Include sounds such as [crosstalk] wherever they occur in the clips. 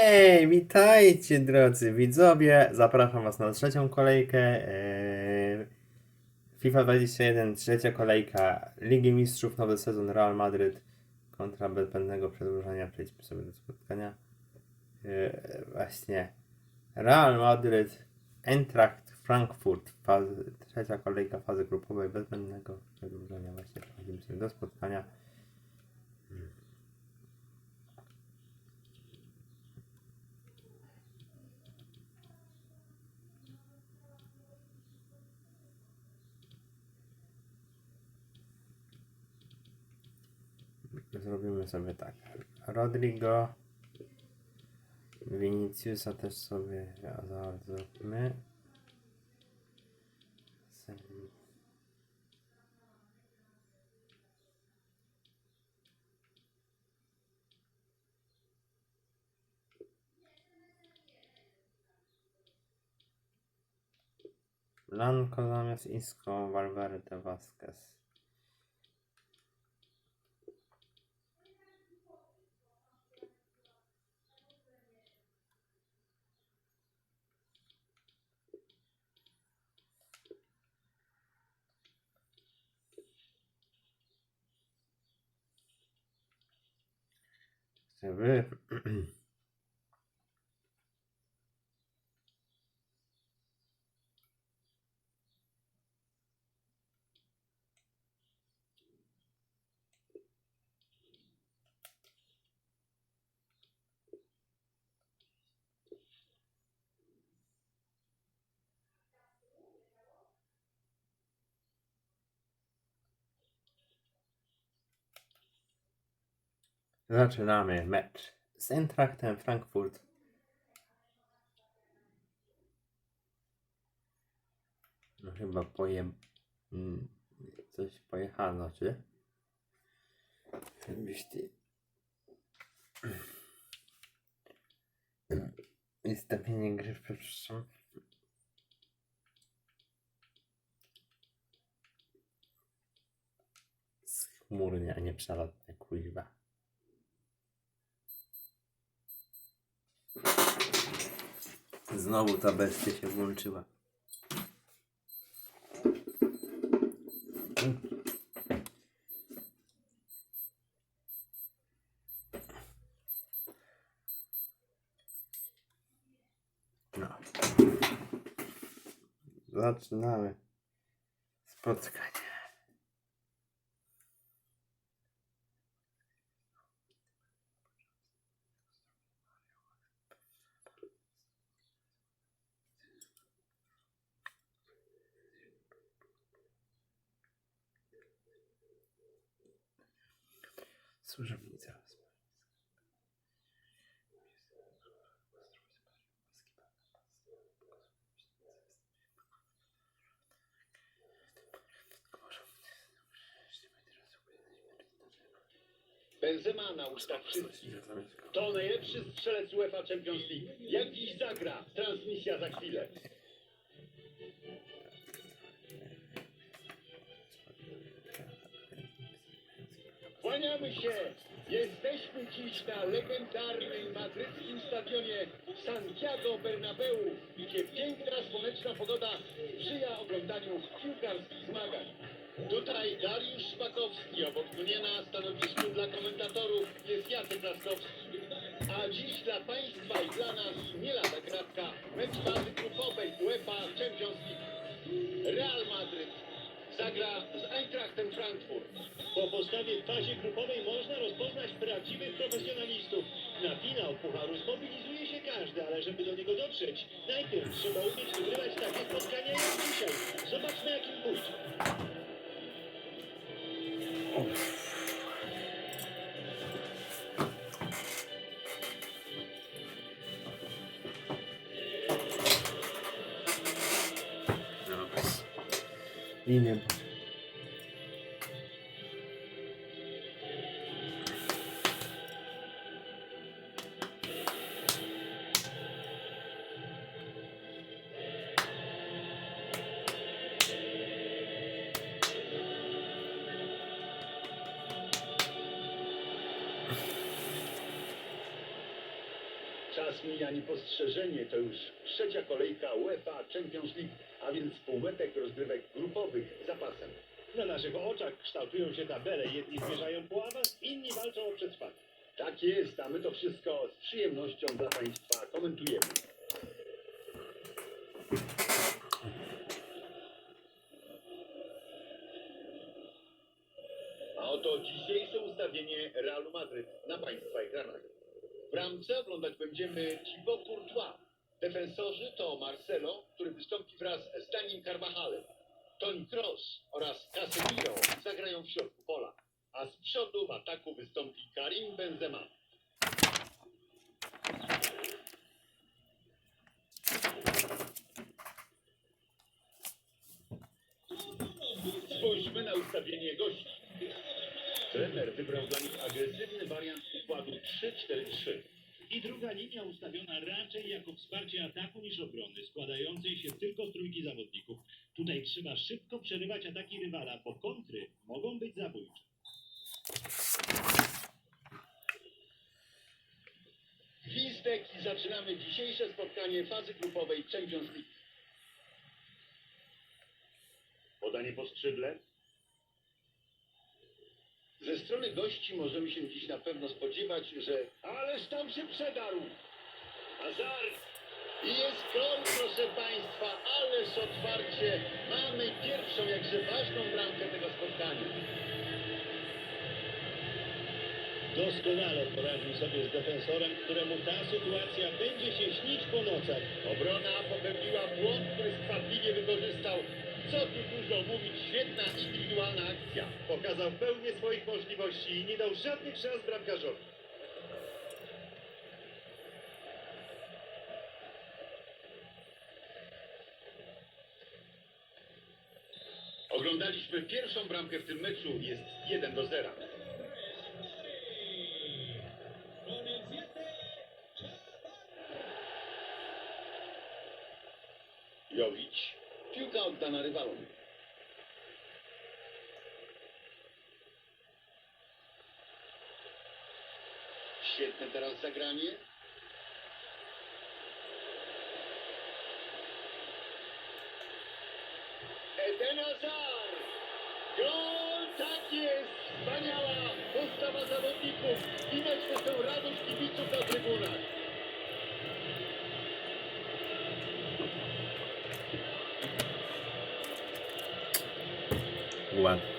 Hej, witajcie drodzy widzowie. Zapraszam Was na trzecią kolejkę. eee, FIFA 21, trzecia kolejka Ligi Mistrzów, nowy sezon Real Madryt kontra bez zbędnego przedłużenia. Przejdźmy sobie do spotkania. Eee, właśnie Real Madryt, Eintracht Frankfurt, fazy, trzecia kolejka fazy grupowej bez zbędnego przedłużenia. Właśnie przechodzimy sobie do spotkania. Zrobimy sobie tak. Rodrigo. Viniciusa też sobie zróbmy. Blanco zamiast Isco, Valverde Vasquez. Żeby... [clears throat] Zaczynamy mecz z Eintrachtem Frankfurt. No chyba pojem... mm, Coś pojechano, czy? Żebyś ty... [clears throat] Wystąpienie gry, przepraszam. Chmurnie, a nie przelotne, kuźwa. Znowu ta bestia się włączyła. No. Zaczynamy spotkanie. Benzema na ustach wszystkich. To najlepszy strzelec UEFA Champions League. Jak dziś zagra? Transmisja za chwilę. Kłaniamy się! Jesteśmy dziś na legendarnym madryckim stadionie Santiago Bernabeu, gdzie piękna, słoneczna pogoda sprzyja oglądaniu piłkarskich zmagań. Tutaj Dariusz Szpakowski, obok mnie na stanowisku dla komentatorów jest Jacek Laskowski. A dziś dla Państwa i dla nas nie lada kratka, mecz fazy grupowej UEFA Champions League. Real Madryt zagra z Eintrachtem Frankfurt. Po postawie w fazie grupowej można rozpoznać prawdziwych profesjonalistów. Na finał Pucharu zmobilizuje się każdy, ale żeby do niego dotrzeć, najpierw trzeba umieć wygrywać takie spotkania jak dzisiaj. Zobaczmy jakim pójdzie. No bez... Linię. Czas mija niepostrzeżenie, to już trzecia kolejka UEFA Champions League, a więc półmetek rozgrywek grupowych za pasem. Na naszych oczach kształtują się tabele. Jedni zmierzają po awans, inni walczą o przetrwanie. Tak jest, a my to wszystko z przyjemnością dla Państwa komentujemy. A oto dzisiejsze ustawienie Realu Madryt na Państwa ekranach. Bramce oglądać będziemy Thibaut Courtois. Defensorzy to Marcelo, który wystąpi wraz z Danim Carvajalem. Toni Kroos oraz Casemiro zagrają w środku pola, a z przodu w ataku wystąpi Karim Benzema. Spójrzmy na ustawienie gości. Trener wybrał dla nich agresywny wariant układu 3-4-3. I druga linia ustawiona raczej jako wsparcie ataku niż obrony, składającej się tylko z trójki zawodników. Tutaj trzeba szybko przerywać ataki rywala, bo kontry mogą być zabójcze. Gwizdek i zaczynamy dzisiejsze spotkanie fazy grupowej Champions League. Podanie po skrzydle. Strony gości możemy się dziś na pewno spodziewać, że ależ tam się przedarł. Hazard. I jest gol, proszę Państwa, ależ otwarcie. Mamy pierwszą, jakże ważną bramkę tego spotkania. Doskonale poradził sobie z defensorem, któremu ta sytuacja będzie się śnić po nocach. Obrona popełniła błąd, który skwapliwie wykorzystał. Co tu dużo mówić, świetna indywidualna akcja. Pokazał pełnię swoich możliwości i nie dał żadnych szans bramkarzowi. Oglądaliśmy pierwszą bramkę w tym meczu, jest 1 do 0. piłka oddana rywalom. Świetne teraz zagranie. Eden Hazard! Gol! Tak jest! Wspaniała postawa zawodników! Widać tę radość kibiców na trybunach. Ładnie.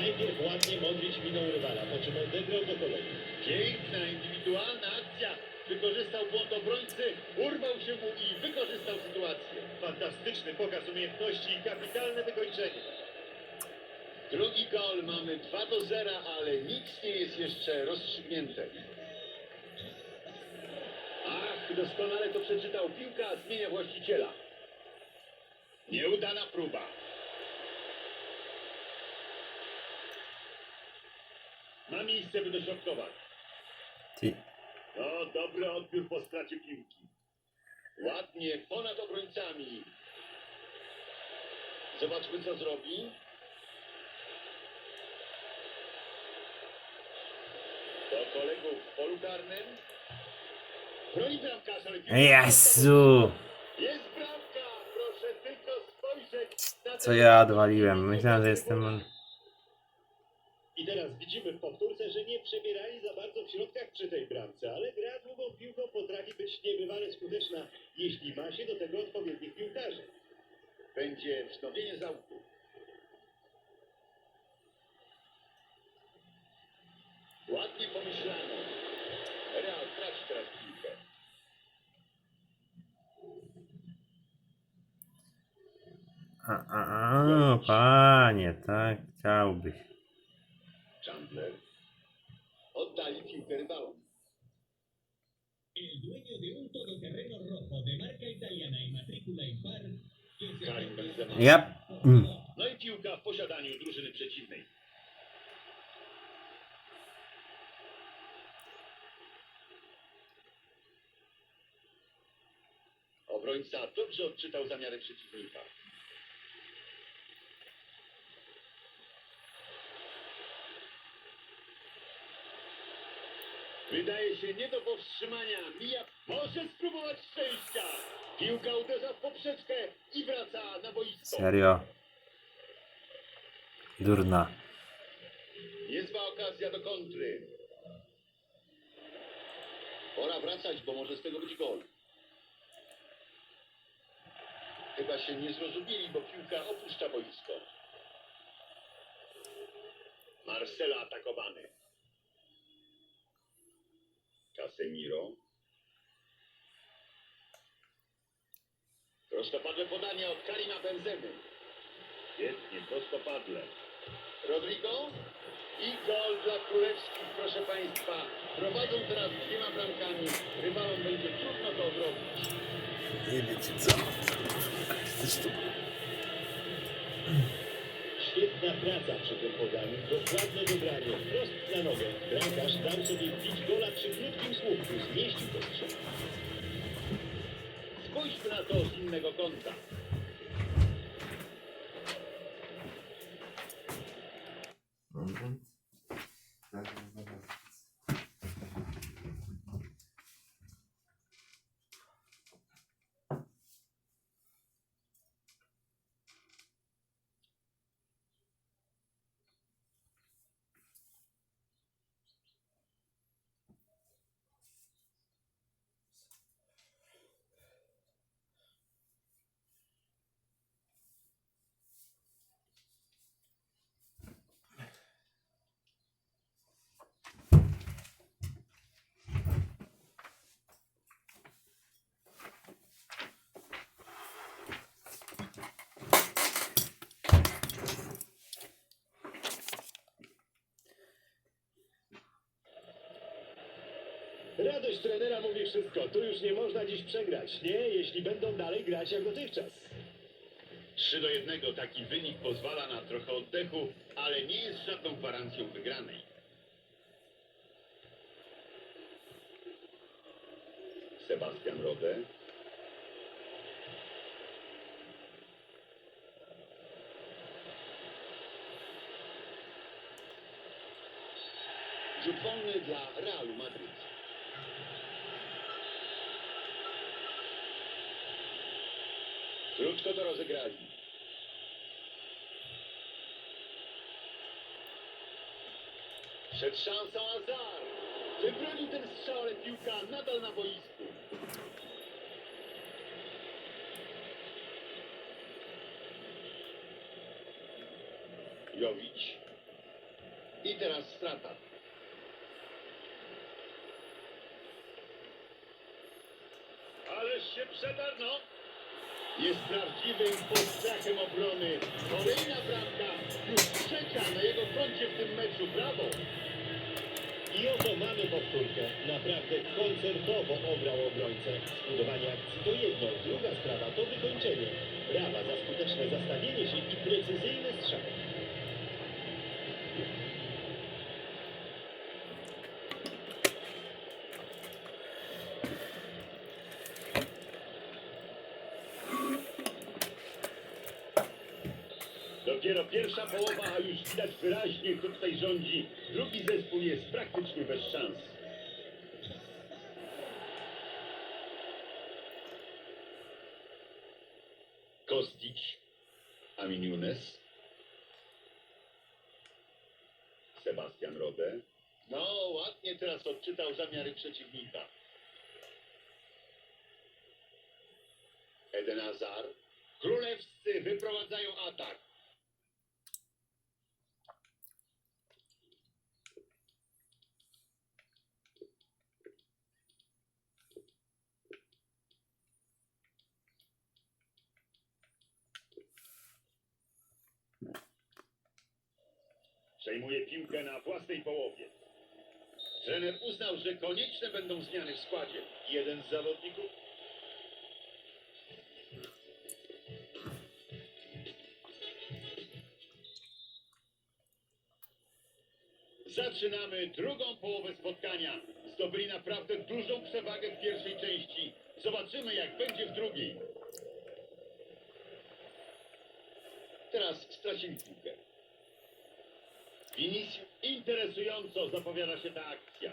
Najpierw ładnie modlić miną rywala, po czym odegrał do kolei. Piękna, indywidualna akcja. Wykorzystał błąd obrońcy, urwał się mu i wykorzystał sytuację. Fantastyczny pokaz umiejętności i kapitalne wykończenie. Drugi gol mamy 2 do 0, ale nic nie jest jeszcze rozstrzygnięte. Ach, doskonale to przeczytał. Piłka zmienia właściciela. Nieudana próba. Ma miejsce, by dośrodkować. Ty. No, dobry odbiór po stracie piłki. Ładnie, ponad obrońcami. Zobaczmy, co zrobi. Do kolegów w polu karnym. Broni bramkarz, ale Jezu! Jest bramka! Proszę tylko spojrzeć na Co ja odwaliłem? Myślałem, że jestem... Teraz widzimy w powtórce, że nie przebierali za bardzo w środkach przy tej bramce, ale gra długą piłką potrafi być niebywale skuteczna, jeśli ma się do tego odpowiednich piłkarzy. Będzie wznowienie załku. Ładnie pomyślano. Real traci teraz piłkę. A, a, a, panie, tak chciałbyś. Chandler. Oddali piłkę rywalom. El dueño de un todoterreno rojo de marca italiana y matrícula impar que se Karim Benzema. Yep. Mm. No i piłka w posiadaniu drużyny przeciwnej. Obrońca dobrze odczytał zamiary przeciwnika. Wydaje się nie do powstrzymania. Mija próbować szczęścia. Piłka uderza w poprzeczkę i wraca na boisko. Serio? Durna. Niezła okazja do kontry. Pora wracać, bo może z tego być gol. Chyba się nie zrozumieli, bo piłka opuszcza boisko. Marcela atakowany. Casemiro. Prostopadłe podanie od Karima Benzemy. Świetnie, prostopadle. Rodrigo i gol dla Królewskich, proszę Państwa. Prowadzą teraz dwiema bramkami. Rywalom będzie trudno to odrobić. Nie wiecie co. Świetna praca przy tym podaniu, dokładne wybranie, prost na nogę. Bramkarz dał sobie wbić gola przy krótkim słupku, zmieścił to strzał. Spójrzmy na to z innego kąta. Radość trenera mówi wszystko. Tu już nie można dziś przegrać. Nie, jeśli będą dalej grać jak dotychczas. 3 do 1 taki wynik pozwala na trochę oddechu, ale nie jest żadną gwarancją wygranej. Sebastian Rode. Rzut wolny dla Realu Madryt. Krótko to rozegrali. Przed szansą Azar. Wybronił ten strzał, ale piłka nadal na boisku. Jowić. I teraz strata. Ależ się przedarno. Jest prawdziwym postrachem obrony. Kolejna bramka, już trzecia na jego koncie w tym meczu. Brawo! I oto mamy powtórkę. Naprawdę koncertowo obrał obrońcę. Zbudowanie akcji to jedno, druga sprawa to wykończenie. Brawa za skuteczne zastawienie się i precyzyjny strzał. Dopiero pierwsza połowa, a już widać wyraźnie, kto tutaj rządzi. Drugi zespół jest praktycznie bez szans. Kostić, Amin Younes, Sebastian Rode. No, ładnie teraz odczytał zamiary przeciwnika. Eden Hazard. Królewscy wyprowadzają atak. Przejmuje piłkę na własnej połowie. Trener uznał, że konieczne będą zmiany w składzie. Jeden z zawodników Zaczynamy drugą połowę spotkania. Zdobyli naprawdę dużą przewagę w pierwszej części. Zobaczymy, jak będzie w drugiej. Teraz stracili piłkę. Inici- Interesująco zapowiada się ta akcja.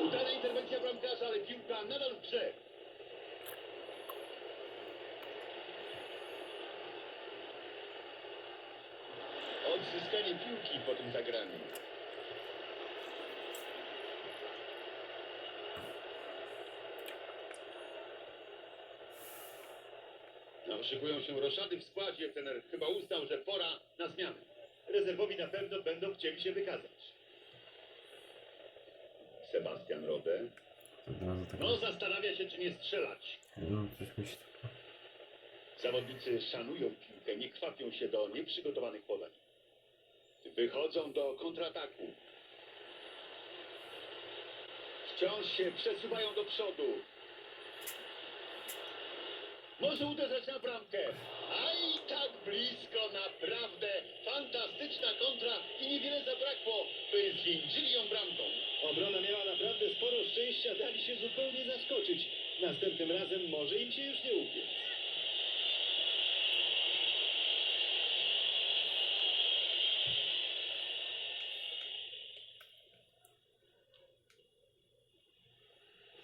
Udana interwencja bramkarza, ale piłka nadal w grze. Odzyskanie piłki po tym zagraniu. No, szykują się roszady w składzie. Tener chyba uznał, że pora na zmianę. Rezerwowi na pewno będą chcieli się wykazać. Sebastian Rode. Od razu tak. No, zastanawia się, czy nie strzelać. No, coś mi się tak... Zawodnicy szanują piłkę, nie kwapią się do nieprzygotowanych podań. Wychodzą do kontrataku. Wciąż się przesuwają do przodu. Może uderzać na bramkę. I tak blisko, naprawdę fantastyczna kontra i niewiele zabrakło, by zwieńczyli ją bramką. Obrona miała naprawdę sporo szczęścia, dali się zupełnie zaskoczyć. Następnym razem może im się już nie upiec.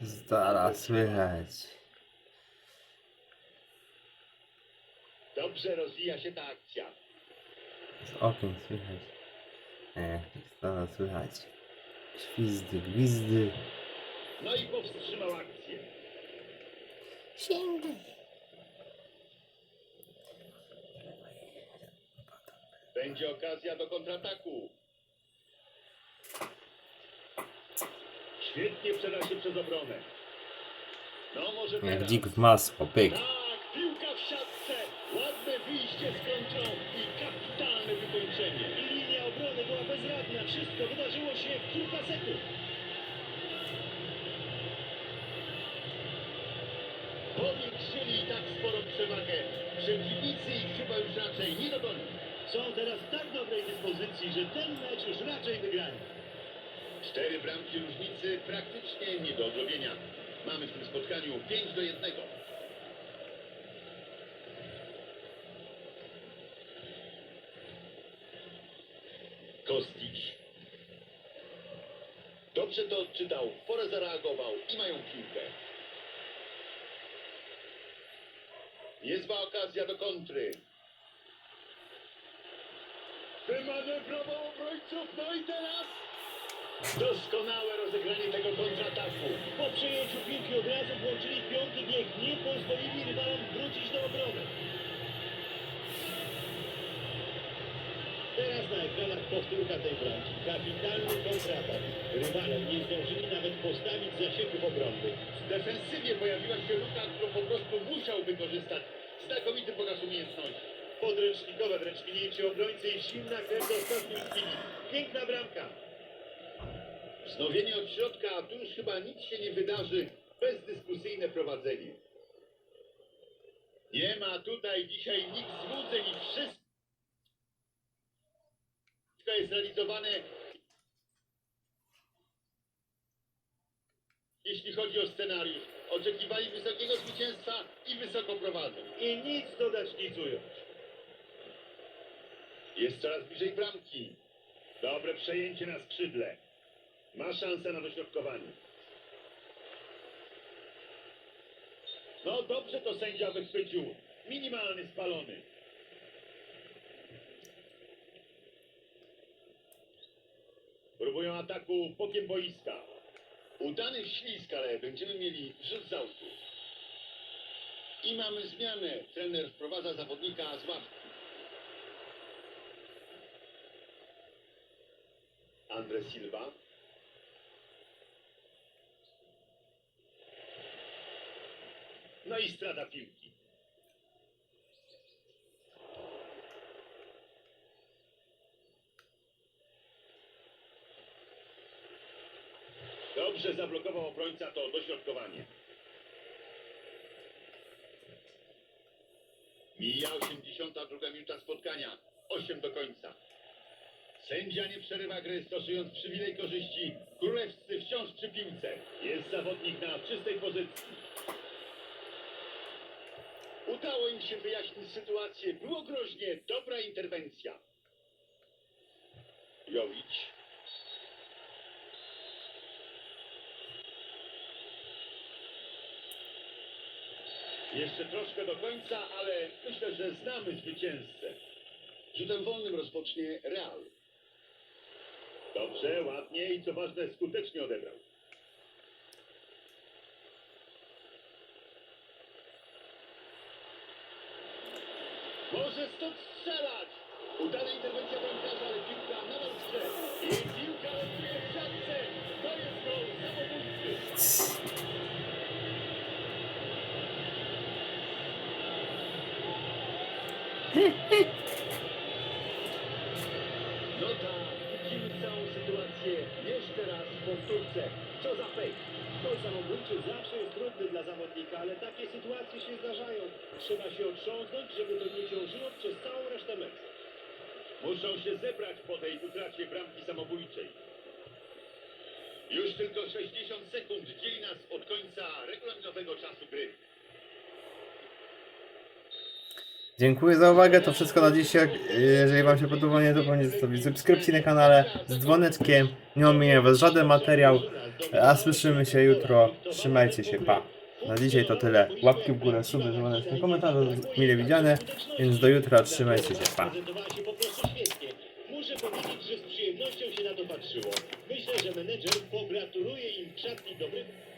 Zaraz słychać. Dobrze rozwija się ta akcja. Z okien słychać. Nie, zaraz słychać. Świzdy, gwizdy. No i powstrzymał akcję. Sięgaj. Będzie okazja do kontrataku. Świetnie przeda się przez obronę. No może Jak teraz. dzik w masło, pyk. Tak, piłka w siatce. Ładne wyjście z i kapitalne wykończenie. Linia obrony była bezradna. Wszystko wydarzyło się w kilka sekund. Powiększyli i tak sporą przewagę. Przeciwnicy ich chyba już raczej nie dogonią. Są teraz w tak dobrej dyspozycji, że ten mecz już raczej wygrali. Cztery bramki różnicy praktycznie nie do odrobienia. Mamy w tym spotkaniu 5 do 1. Dobrze to odczytał, w porę zareagował i mają piłkę. Niezła okazja do kontry. Wymanewrował obrońców, no i teraz Doskonałe rozegranie tego kontrataku. Po przejęciu piłki od razu włączyli piąty bieg. Nie pozwolili rywalom wrócić do obrony. Teraz na ekranach powtórka tej bramki. Kapitalny kontratak. Rywale nie zdążyli nawet postawić zasięgów obronnych. W defensywie pojawiła się luka, którą po prostu musiał wykorzystać. Znakomity pokaz umiejętności. Podręcznikowe wręcz minięcie obrońcy i silna krew do ostatniej chwili. Piękna bramka. Wznowienie od środka, a tu już chyba nic się nie wydarzy. Bezdyskusyjne prowadzenie. Nie ma tutaj dzisiaj nikt złudzeń i wszystko jest realizowane jeśli chodzi o scenariusz. Oczekiwali wysokiego zwycięstwa i wysoko prowadzą. I nic dodać, nic ująć. Jest coraz bliżej bramki. Dobre przejęcie na skrzydle. Ma szansę na dośrodkowanie. No dobrze to sędzia wychwycił. Minimalny spalony. Próbują ataku bokiem boiska. Udany ślisk, ale będziemy mieli rzut z autu. I mamy zmianę. Trener wprowadza zawodnika z ławki. Andre Silva. No i strata piłki. Dobrze zablokował obrońca to dośrodkowanie. Mija 82 minuta spotkania. 8 do końca. Sędzia nie przerywa gry, stosując przywilej korzyści. Królewscy wciąż przy piłce. Jest zawodnik na czystej pozycji. Udało im się wyjaśnić sytuację. Było groźnie. Dobra interwencja. Jowicz. Jeszcze troszkę do końca, ale myślę, że znamy zwycięzcę. Rzutem wolnym rozpocznie Real. Dobrze, ładnie i co ważne, skutecznie odebrał. Może stąd strzelać! Udana interwencja bramkarza, ale piłka nadal w. I piłka ląduje w siatce. To jest gol samobójczy. No tak, widzimy całą sytuację jeszcze raz w powtórce. Co za fake. Gol samobójczy zawsze jest trudny dla zawodnika, ale takie sytuacje się zdarzają. Trzeba się otrząsnąć, żeby to nie ciążyło przez całą resztę meczu. Muszą się zebrać po tej utracie bramki samobójczej. Już tylko 60 sekund dzieli nas od końca regulaminowego czasu gry. Dziękuję za uwagę, to wszystko na dzisiaj. Jeżeli Wam się podoba, nie zapomnijcie zostawić subskrypcji na kanale z dzwoneczkiem. Nie ominie Was żaden materiał. A słyszymy się jutro. Trzymajcie się, pa. Na dzisiaj to tyle. Łapki w górę, suby, dzwoneczki, komentarze mile widziane. Więc do jutra, trzymajcie się, pa. Myślę, że menedżer pogratuluje im dobrych